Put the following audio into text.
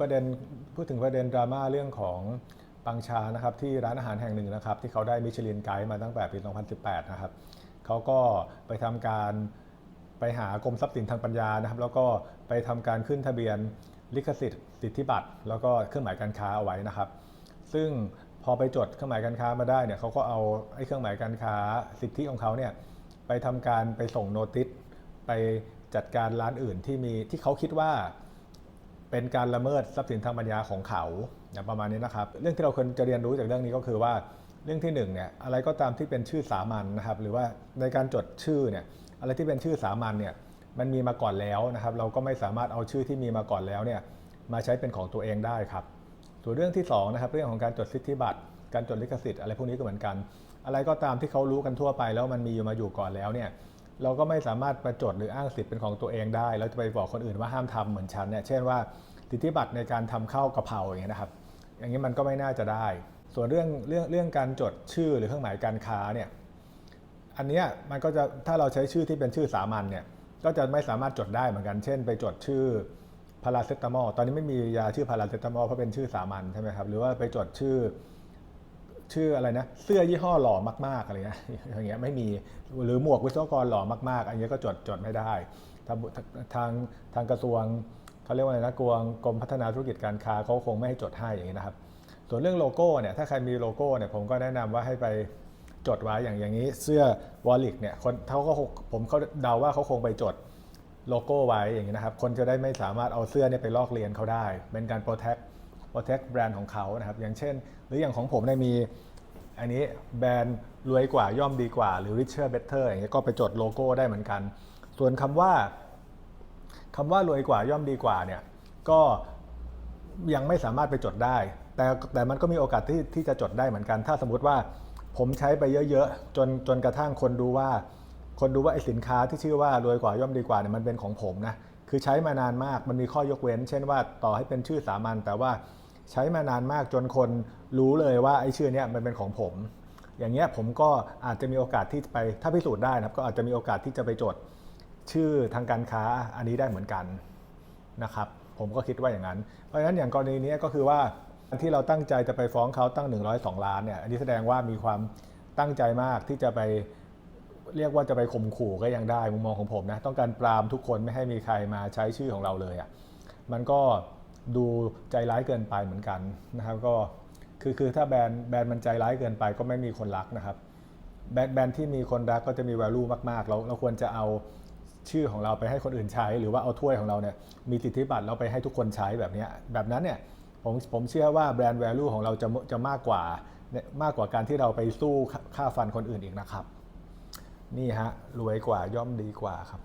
ประเด็นพูดถึงประเด็นดราม่าเรื่องของปังชานะครับที่ร้านอาหารแห่งหนึ่งนะครับ ที่เขาได้มิชลินไกด์มาตั้งแต่ปี 2018 นะครับเขาก็ไปทำการไปหากรมทรัพย์สินทางปัญญานะครับ แล้วก็ไปทำการขึ้นทะเบียนลิขสิทธิ์สิทธิบัตรแล้วก็เครื่องหมายการค้าเอาไว้นะครับ ซึ่งพอไปจดเครื่องหมายการค้ามาได้เนี่ยเขาก็เอาไอ้เครื่องหมายการค้าสิทธิของเขาเนี่ยไปทำการไปส่งโนติสไปจัดการร้านอื่นที่มีที่เขาคิดว่า เป็นการละเมิดทรัพย์สินทางปัญญาของเขาประมาณนี้นะครับ เรื่องที่เราควรจะเรียนรู้จากเรื่องนี้ก็คือว่าเรื่องที่หนึ่งเนี่ยอะไรก็ตามที่เป็นชื่อสามัญนะครับ หรือว่าในการจดชื่อเนี่ยอะไรที่เป็นชื่อสามัญเนี่ยมันมีมาก่อนแล้วนะครับ เราก็ไม่สามารถเอาชื่อที่มีมาก่อนแล้วเนี่ยมาใช้เป็นของตัวเองได้ครับส่วนเรื่องที่สองนะครับเรื่องของการจดสิทธิบัตร การจดลิขสิทธิ์อะไรพวกนี้ก็เหมือนกัน อะไรก็ตามที่เขารู้กันทั่วไปแล้วมันมีอยู่มาอยู่ก่อนแล้วเนี่ย เราก็ไม่สามารถประจดหรืออ้างสิทธิ์เป็นของตัวเองได้ แล้วจะไปบอกคนอื่นว่าห้ามทำเหมือนฉันเนี่ยเช่นว่าสิทธิบัตรในการทำข้าวกะเพราอย่างเงี้ยนะครับ อย่างนี้มันก็ไม่น่าจะได้ ส่วนเรื่องเรื่องเรื่องการจดชื่อหรือเครื่องหมายการค้าเนี่ยอันเนี้ยมันก็จะถ้าเราใช้ชื่อที่เป็นชื่อสามัญเนี่ยก็จะไม่สามารถจดได้เหมือนกัน เช่น ไปจดชื่อพาราเซตามอลตอนนี้ไม่มียาชื่อพาราเซตามอลเพราะเป็นชื่อสามัญใช่ไหมครับหรือว่าไปจดชื่อ ชื่ออะไรนะ เสื้อยี่ห้อหล่อมากๆอะไรเงี้ยอย่างเงี้ยไม่มีหรือหมวกวิศวกรหล่อมากๆ อันนี้ก็จดจดไม่ได้ทางทางทางกระทรวงเขาเรียกว่าอะไรนะกรวงกรมพัฒนาธุรกิจการค้าเขาคงไม่ให้จดให้อย่างนี้นะครับ ส่วนเรื่องโลโก้เนี่ยถ้าใครมีโลโก้เนี่ยผมก็แนะนำว่าให้ไปจดไว้อย่างอย่างนี้เสื้อวอลลิกเนี่ยคนเขาก็ผมเขาเดาว่าเขาคงไปจดโลโก้ไว้อย่างนี้นะครับ คนจะได้ไม่สามารถเอาเสื้อเนี่ยไปลอกเลียนเขาได้ เป็นการ protect protect แบรนด์ของเขานะครับอย่างเช่น หรืออย่างของผมเนี่ยมีอันนี้แบรนด์รวยกว่าย่อมดีกว่า หรือ richer better อย่างเงี้ยก็ไปจดโลโก้ได้เหมือนกัน ส่วนคำว่าคำว่ารวยกว่าย่อมดีกว่าเนี่ยก็ยังไม่สามารถไปจดได้ แต่แต่มันก็มีโอกาสที่ที่จะจดได้เหมือนกัน ถ้าสมมติว่าผมใช้ไปเยอะๆ จนจนกระทั่งคนดูว่า คนดูว่าไอ้สินค้าที่ชื่อว่ารวยกว่าย่อมดีกว่าเนี่ยมันเป็นของผมนะคือใช้มานานมากมันมีข้อยกเว้น เช่นว่าต่อให้เป็นชื่อสามัญแต่ว่า ใช้มานานมากจนคนรู้เลยว่าไอ้ชื่อเนี้ยมันเป็นของผม อย่างเงี้ยผมก็อาจจะมีโอกาสที่ไปถ้าพิสูจน์ได้นะครับก็อาจจะมีโอกาสที่จะไปจดชื่อทางการค้าอันนี้ได้เหมือนกันนะครับผมก็คิดว่าอย่างนั้น เพราะฉะนั้นอย่างกรณีนี้ก็คือว่าที่เราตั้งใจจะไปฟ้องเขาตั้ง 102 ล้านเนี่ยอันนี้แสดงว่ามีความตั้งใจมากที่จะไปเรียกว่าจะไปข่มขู่ก็ยังได้มุมมองของผมนะต้องการปรามทุกคนไม่ให้มีใครมาใช้ชื่อของเราเลยอะ่ะมันก็ ดูใจร้ายเกินไปเหมือนกันนะครับก็คือคือถ้าแบรนด์แบรนด์มันใจร้ายเกินไปก็ไม่มีคนรักนะครับ แบรนด์แบรนด์ที่มีคนรักก็จะมี value มากๆ เราเราควรจะเอาชื่อของเราไปให้คนอื่นใช้ หรือว่าเอาถ้วยของเราเนี่ยมีสิทธิบัตรเราไปให้ทุกคนใช้แบบนี้แบบนั้นเนี่ยผมผมเชื่อว่าแบรนด์ value ของเราจะจะมากกว่ามากกว่าการที่เราไปสู้ค่าฟันคนอื่นอีกนะครับ นี่ฮะรวยกว่าย่อมดีกว่าครับ